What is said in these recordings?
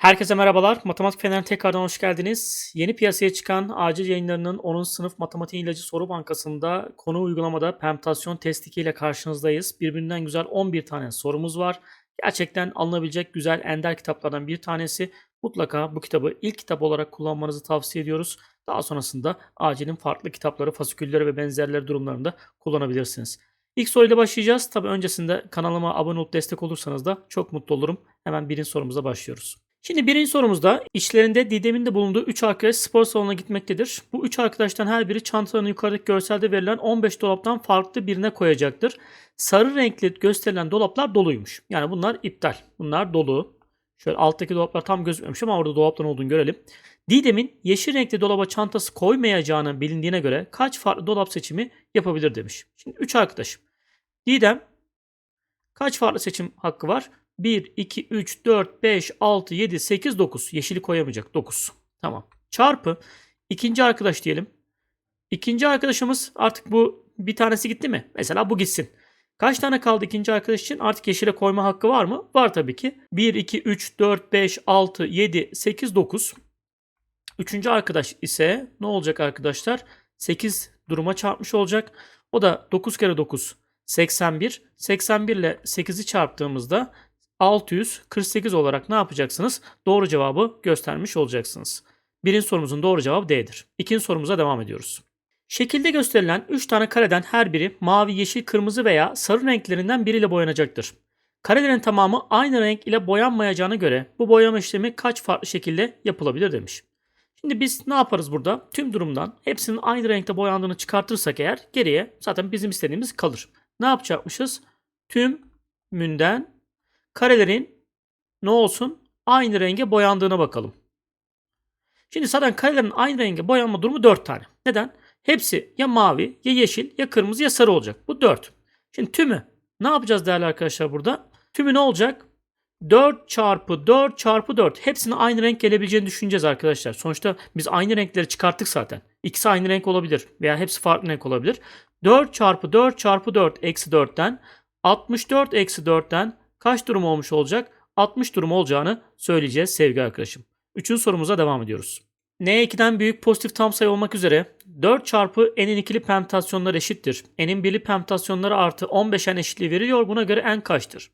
Herkese merhabalar. Matematik Fener'e tekrardan hoş geldiniz. Yeni piyasaya çıkan acil yayınlarının 10. sınıf matematik ilacı soru bankasında konu uygulamada permütasyon testi ile karşınızdayız. Birbirinden güzel 11 tane sorumuz var. Gerçekten alınabilecek güzel ender kitaplardan bir tanesi. Mutlaka bu kitabı ilk kitap olarak kullanmanızı tavsiye ediyoruz. Daha sonrasında acilin farklı kitapları, fasikülleri ve benzerleri durumlarında kullanabilirsiniz. İlk soruyla başlayacağız. Tabi öncesinde kanalıma abone olup destek olursanız da çok mutlu olurum. Hemen birinci sorumuza başlıyoruz. Şimdi birinci sorumuzda içlerinde Didem'in de bulunduğu 3 arkadaş spor salonuna gitmektedir. Bu 3 arkadaştan her biri çantalarını yukarıdaki görselde verilen 15 dolaptan farklı birine koyacaktır. Sarı renkli gösterilen dolaplar doluymuş. Yani bunlar iptal. Bunlar dolu. Şöyle alttaki dolaplar tam gözükmemiş ama orada dolapların olduğunu görelim. Didem'in yeşil renkli dolaba çantası koymayacağını bilindiğine göre kaç farklı dolap seçimi yapabilir demiş. Şimdi 3 arkadaş. Didem kaç farklı seçim hakkı var? 1, 2, 3, 4, 5, 6, 7, 8, 9. Yeşili koyamayacak. 9. Tamam. Çarpı. ikinci arkadaş diyelim. İkinci arkadaşımız artık bu bir tanesi gitti mi? Mesela bu gitsin. Kaç tane kaldı ikinci arkadaş için? Artık yeşile koyma hakkı var mı? Var tabii ki. 1, 2, 3, 4, 5, 6, 7, 8, 9. Üçüncü arkadaş ise ne olacak arkadaşlar? 8 duruma çarpmış olacak. O da 9 kere 9 81. 81 ile 8'i çarptığımızda 648 olarak ne yapacaksınız? Doğru cevabı göstermiş olacaksınız. Birinci sorumuzun doğru cevabı D'dir. İkinci sorumuza devam ediyoruz. Şekilde gösterilen 3 tane kareden her biri mavi, yeşil, kırmızı veya sarı renklerinden biriyle boyanacaktır. Karelerin tamamı aynı renk ile boyanmayacağına göre bu boyama işlemi kaç farklı şekilde yapılabilir demiş. Şimdi biz ne yaparız burada? Tüm durumdan hepsinin aynı renkte boyandığını çıkartırsak eğer geriye zaten bizim istediğimiz kalır. Ne yapacakmışız? Tümünden karelerin ne olsun? Aynı renge boyandığına bakalım. Şimdi zaten karelerin aynı renge boyanma durumu 4 tane. Neden? Hepsi ya mavi, ya yeşil, ya kırmızı, ya sarı olacak. Bu 4. Şimdi tümü ne yapacağız değerli arkadaşlar burada? Tümü ne olacak? 4 çarpı 4 çarpı 4. Hepsine aynı renk gelebileceğini düşüneceğiz arkadaşlar. Sonuçta biz aynı renkleri çıkarttık zaten. İkisi aynı renk olabilir veya hepsi farklı renk olabilir. 4 çarpı 4 çarpı 4 eksi 4'ten 64 eksi 4'ten kaç durum olmuş olacak? 60 durum olacağını söyleyeceğiz sevgili arkadaşım. Üçüncü sorumuza devam ediyoruz. N2'den büyük pozitif tam sayı olmak üzere 4 çarpı n'in ikili permütasyonları eşittir. n'in birli permütasyonları artı 15n eşitliği veriliyor. Buna göre n kaçtır?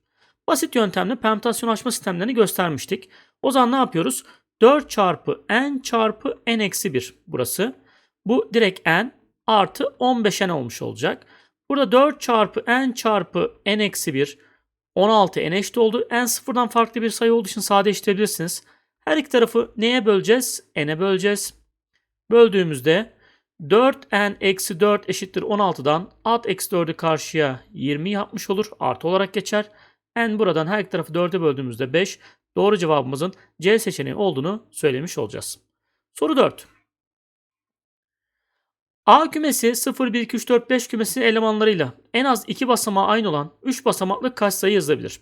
Basit yöntemle permütasyon açma sistemlerini göstermiştik. O zaman ne yapıyoruz? 4 çarpı n çarpı n eksi 1 burası. Bu direkt n artı 15n olmuş olacak. Burada 4 çarpı n çarpı n eksi 1 16 n eşit oldu. n sıfırdan farklı bir sayı olduğu için sadeleştirebilirsiniz. Her iki tarafı neye böleceğiz? n'e böleceğiz. Böldüğümüzde 4n eksi 4 eşittir 16'dan at eksi 4'ü karşıya 20 yapmış olur. Artı olarak geçer. n buradan her iki tarafı 4'e böldüğümüzde 5. Doğru cevabımızın C seçeneği olduğunu söylemiş olacağız. Soru 4. A kümesi 0, 1, 2, 3, 4, 5 kümesinin elemanlarıyla en az 2 basamağı aynı olan 3 basamaklı kaç sayı yazılabilir?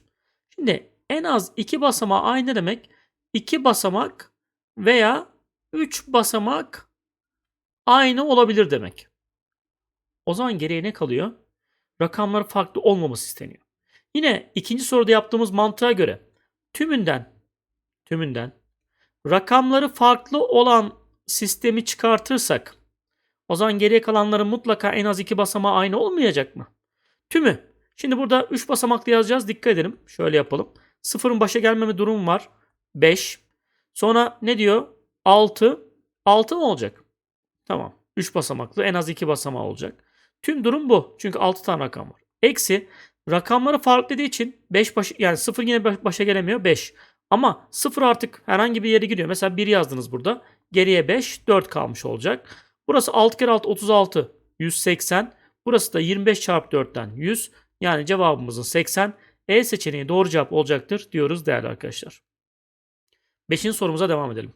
Şimdi en az 2 basamağı aynı demek 2 basamak veya 3 basamak aynı olabilir demek. O zaman geriye ne kalıyor? Rakamları farklı olmaması isteniyor. Yine ikinci soruda yaptığımız mantığa göre tümünden tümünden rakamları farklı olan sistemi çıkartırsak o zaman geriye kalanların mutlaka en az iki basamağı aynı olmayacak mı? Tümü. Şimdi burada 3 basamaklı yazacağız. Dikkat edelim. Şöyle yapalım. Sıfırın başa gelmeme durumu var. 5. Sonra ne diyor? 6. 6 mı olacak? Tamam. 3 basamaklı en az 2 basamağı olacak. Tüm durum bu. Çünkü 6 tane rakam var. Eksi rakamları farklı dediği için 5 baş yani 0 yine başa gelemiyor 5. Ama 0 artık herhangi bir yere gidiyor. Mesela 1 yazdınız burada. Geriye 5 4 kalmış olacak. Burası 6 kere 6 36 180. Burası da 25 çarpı 4'ten 100. Yani cevabımızın 80. E seçeneği doğru cevap olacaktır diyoruz değerli arkadaşlar. Beşinci sorumuza devam edelim.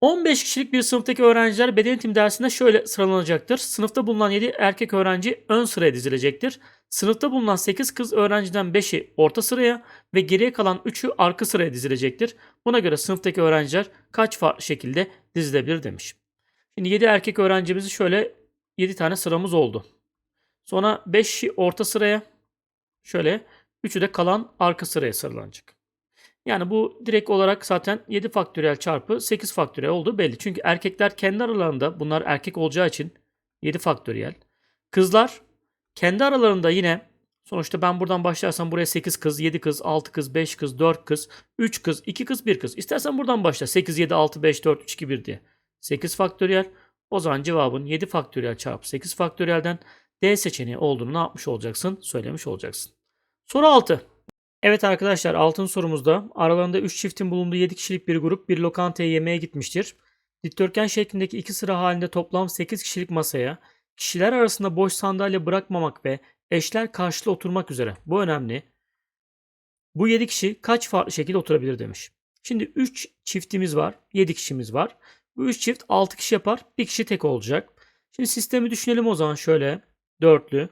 15 kişilik bir sınıftaki öğrenciler beden eğitim dersinde şöyle sıralanacaktır. Sınıfta bulunan 7 erkek öğrenci ön sıraya dizilecektir. Sınıfta bulunan 8 kız öğrenciden 5'i orta sıraya ve geriye kalan 3'ü arka sıraya dizilecektir. Buna göre sınıftaki öğrenciler kaç farklı şekilde dizilebilir demiş. Şimdi 7 erkek öğrencimizi şöyle 7 tane sıramız oldu. Sonra 5'i orta sıraya şöyle 3'ü de kalan arka sıraya sıralanacak. Yani bu direkt olarak zaten 7 faktöriyel çarpı 8 faktöriyel olduğu belli. Çünkü erkekler kendi aralarında bunlar erkek olacağı için 7 faktöriyel. Kızlar kendi aralarında yine sonuçta ben buradan başlarsam buraya 8 kız, 7 kız, 6 kız, 5 kız, 4 kız, 3 kız, 2 kız, 1 kız. İstersen buradan başla. 8, 7, 6, 5, 4, 3, 2, 1 diye. 8 faktöriyel. O zaman cevabın 7 faktöriyel çarpı 8 faktöriyelden D seçeneği olduğunu ne yapmış olacaksın? Söylemiş olacaksın. Soru 6. Evet arkadaşlar altın sorumuzda aralarında 3 çiftin bulunduğu 7 kişilik bir grup bir lokantaya yemeğe gitmiştir. Dikdörtgen şeklindeki iki sıra halinde toplam 8 kişilik masaya kişiler arasında boş sandalye bırakmamak ve eşler karşılığı oturmak üzere. Bu önemli. Bu 7 kişi kaç farklı şekilde oturabilir demiş. Şimdi 3 çiftimiz var. 7 kişimiz var. Bu 3 çift 6 kişi yapar. Bir kişi tek olacak. Şimdi sistemi düşünelim o zaman şöyle. Dörtlü.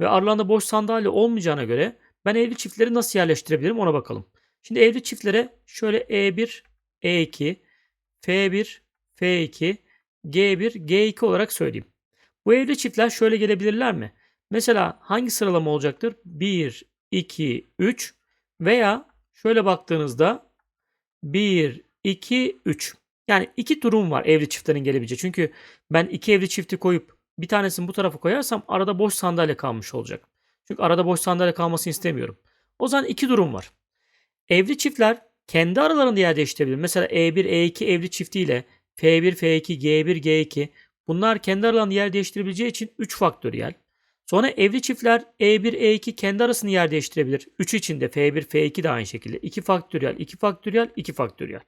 Ve aralarında boş sandalye olmayacağına göre ben evli çiftleri nasıl yerleştirebilirim ona bakalım. Şimdi evli çiftlere şöyle E1, E2, F1, F2, G1, G2 olarak söyleyeyim. Bu evli çiftler şöyle gelebilirler mi? Mesela hangi sıralama olacaktır? 1, 2, 3 veya şöyle baktığınızda 1, 2, 3. Yani iki durum var evli çiftlerin gelebileceği. Çünkü ben iki evli çifti koyup bir tanesini bu tarafa koyarsam arada boş sandalye kalmış olacak. Çünkü arada boş sandalye kalmasını istemiyorum. O zaman iki durum var. Evli çiftler kendi aralarında yer değiştirebilir. Mesela E1, E2 evli çiftiyle F1, F2, G1, G2 bunlar kendi aralarında yer değiştirebileceği için 3 faktöriyel. Sonra evli çiftler E1, E2 kendi arasını yer değiştirebilir. 3 için de F1, F2 de aynı şekilde. 2 faktöriyel, 2 faktöriyel, 2 faktöriyel.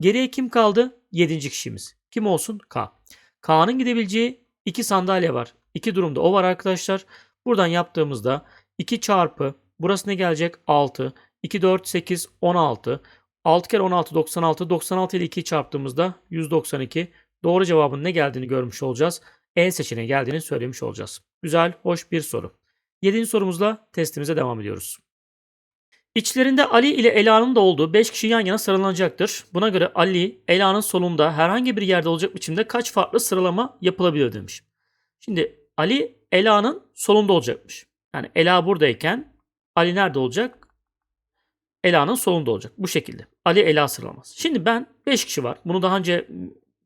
Geriye kim kaldı? 7. kişimiz. Kim olsun? K. K'nın gidebileceği 2 sandalye var. 2 durumda o var arkadaşlar. Buradan yaptığımızda 2 çarpı burası ne gelecek? 6. 2, 4, 8, 16. 6 kere 16, 96. 96 ile 2'yi çarptığımızda 192. Doğru cevabın ne geldiğini görmüş olacağız. En seçeneğe geldiğini söylemiş olacağız. Güzel, hoş bir soru. 7. sorumuzla testimize devam ediyoruz. İçlerinde Ali ile Ela'nın da olduğu 5 kişi yan yana sıralanacaktır. Buna göre Ali, Ela'nın solunda herhangi bir yerde olacak biçimde kaç farklı sıralama yapılabilir demiş. Şimdi Ali Ela'nın solunda olacakmış. Yani Ela buradayken Ali nerede olacak? Ela'nın solunda olacak. Bu şekilde. Ali Ela sıralaması. Şimdi ben 5 kişi var. Bunu daha önce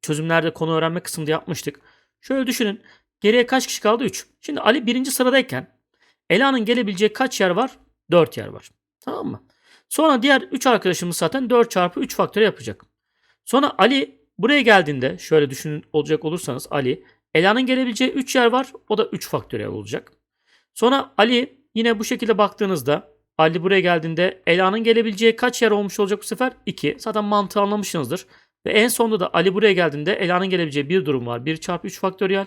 çözümlerde konu öğrenme kısmında yapmıştık. Şöyle düşünün. Geriye kaç kişi kaldı? 3. Şimdi Ali birinci sıradayken Ela'nın gelebileceği kaç yer var? 4 yer var. Tamam mı? Sonra diğer 3 arkadaşımız zaten 4 çarpı 3 faktörü yapacak. Sonra Ali buraya geldiğinde şöyle düşünün olacak olursanız Ali Ela'nın gelebileceği 3 yer var. O da 3 faktöriyel olacak. Sonra Ali yine bu şekilde baktığınızda Ali buraya geldiğinde Ela'nın gelebileceği kaç yer olmuş olacak bu sefer? 2. Zaten mantığı anlamışsınızdır. Ve en sonunda da Ali buraya geldiğinde Ela'nın gelebileceği bir durum var. 1 çarpı 3 faktöriyel.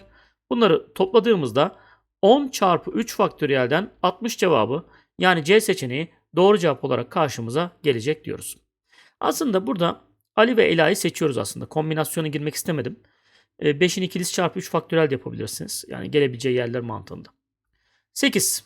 Bunları topladığımızda 10 çarpı 3 faktöriyelden 60 cevabı yani C seçeneği doğru cevap olarak karşımıza gelecek diyoruz. Aslında burada Ali ve Ela'yı seçiyoruz aslında. Kombinasyona girmek istemedim. 5'in ikilisi çarpı 3 faktörel de yapabilirsiniz. Yani gelebileceği yerler mantığında. 8.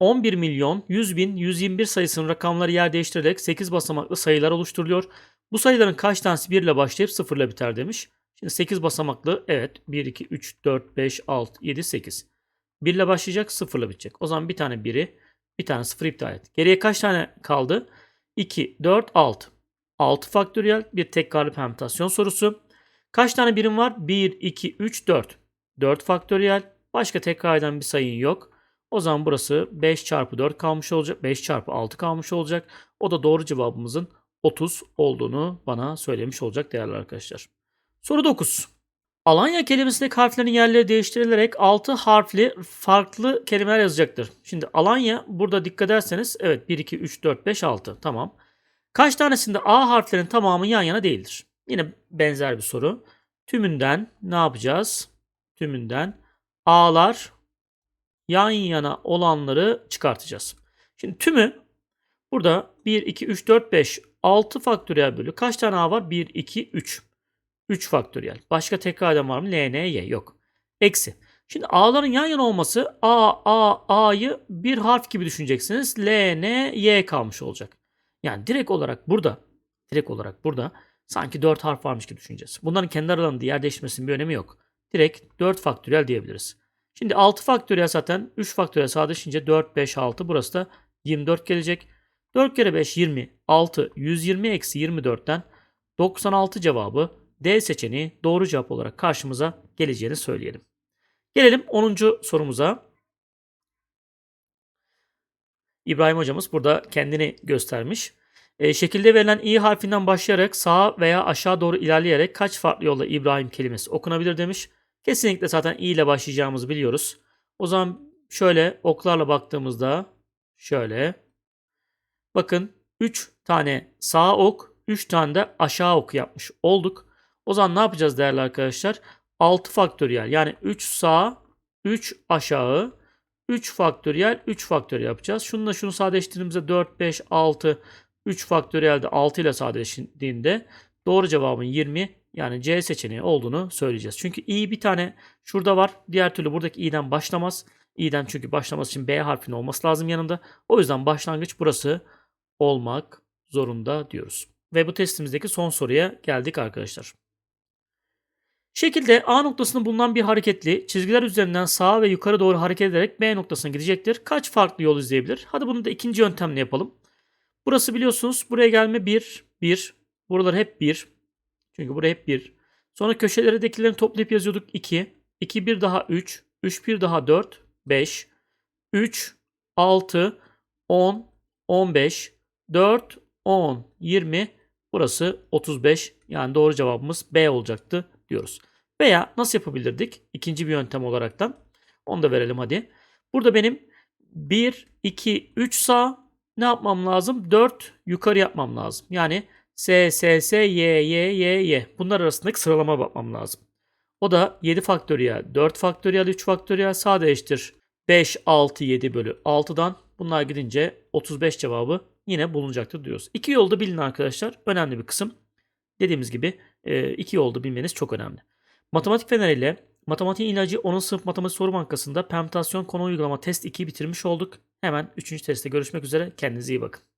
11 milyon 100 bin 121 sayısının rakamları yer değiştirerek 8 basamaklı sayılar oluşturuluyor. Bu sayıların kaç tanesi 1 ile başlayıp 0 ile biter demiş. Şimdi 8 basamaklı evet 1, 2, 3, 4, 5, 6, 7, 8. 1 ile başlayacak 0 ile bitecek. O zaman bir tane 1'i bir tane 0 iptal et. Geriye kaç tane kaldı? 2, 4, 6. 6 faktöriyel bir tekrarlı permütasyon sorusu. Kaç tane birim var? 1, 2, 3, 4. 4 faktöriyel. Başka tekrar eden bir sayın yok. O zaman burası 5 çarpı 4 kalmış olacak. 5 çarpı 6 kalmış olacak. O da doğru cevabımızın 30 olduğunu bana söylemiş olacak değerli arkadaşlar. Soru 9. Alanya kelimesindeki harflerin yerleri değiştirilerek 6 harfli farklı kelimeler yazacaktır. Şimdi Alanya burada dikkat ederseniz evet 1, 2, 3, 4, 5, 6 tamam. Kaç tanesinde A harflerin tamamı yan yana değildir? Yine benzer bir soru. Tümünden ne yapacağız? Tümünden A'lar yan yana olanları çıkartacağız. Şimdi tümü burada 1, 2, 3, 4, 5, 6 faktöriyel bölü. Kaç tane A var? 1, 2, 3. 3 faktöriyel. Başka tekrar eden var mı? L, N, Y yok. Eksi. Şimdi A'ların yan yana olması A, A, A'yı bir harf gibi düşüneceksiniz. L, N, Y kalmış olacak. Yani direkt olarak burada direkt olarak burada sanki 4 harf varmış gibi düşüneceğiz. Bunların kendi aralarında yer değiştirmesinin bir önemi yok. Direkt 4 faktöriyel diyebiliriz. Şimdi 6 faktöriyel zaten 3 faktöriyel sadeleşince 4, 5, 6 burası da 24 gelecek. 4 kere 5 20. 6. 120 eksi 24'ten 96 cevabı D seçeneği doğru cevap olarak karşımıza geleceğini söyleyelim. Gelelim 10. sorumuza. İbrahim hocamız burada kendini göstermiş. E, şekilde verilen i harfinden başlayarak sağa veya aşağı doğru ilerleyerek kaç farklı yolla İbrahim kelimesi okunabilir demiş. Kesinlikle zaten i ile başlayacağımızı biliyoruz. O zaman şöyle oklarla baktığımızda şöyle. Bakın 3 tane sağ ok, 3 tane de aşağı ok yapmış olduk. O zaman ne yapacağız değerli arkadaşlar? 6 faktöriyel yani 3 sağ, 3 aşağı, 3 faktöriyel, 3 faktöriyel yapacağız. Şununla şunu sadeleştirdiğimizde 4, 5, 6, 3 faktöriyel de 6 ile sadeleştiğinde doğru cevabın 20 yani C seçeneği olduğunu söyleyeceğiz. Çünkü i bir tane şurada var. Diğer türlü buradaki i'den başlamaz. i'den çünkü başlaması için B harfinin olması lazım yanında. O yüzden başlangıç burası olmak zorunda diyoruz. Ve bu testimizdeki son soruya geldik arkadaşlar. Şekilde A noktasında bulunan bir hareketli çizgiler üzerinden sağa ve yukarı doğru hareket ederek B noktasına gidecektir. Kaç farklı yol izleyebilir? Hadi bunu da ikinci yöntemle yapalım. Burası biliyorsunuz buraya gelme 1, 1. Buralar hep 1. Çünkü buraya hep 1. Sonra köşeleredekilerini toplayıp yazıyorduk 2. 2 1 daha 3. 3 1 daha 4. 5. 3 6 10 15 4 10 20 burası 35 yani doğru cevabımız B olacaktı diyoruz. Veya nasıl yapabilirdik? İkinci bir yöntem olaraktan. Onu da verelim hadi. Burada benim 1 2 3 sağ ne yapmam lazım? 4 yukarı yapmam lazım. Yani S, S, S, Y, Y, Y, Y. Bunlar arasındaki sıralama bakmam lazım. O da 7 faktöriyel, 4 faktöriyel, 3 faktöriyel sadeleştir. 5, 6, 7 bölü 6'dan bunlar gidince 35 cevabı yine bulunacaktır diyoruz. İki yolda bilin arkadaşlar. Önemli bir kısım. Dediğimiz gibi iki yolda bilmeniz çok önemli. Matematik Fener ile Matematiğin ilacı 10. sınıf matematik soru bankasında permütasyon konu uygulama test 2'yi bitirmiş olduk. Hemen 3. testte görüşmek üzere. Kendinize iyi bakın.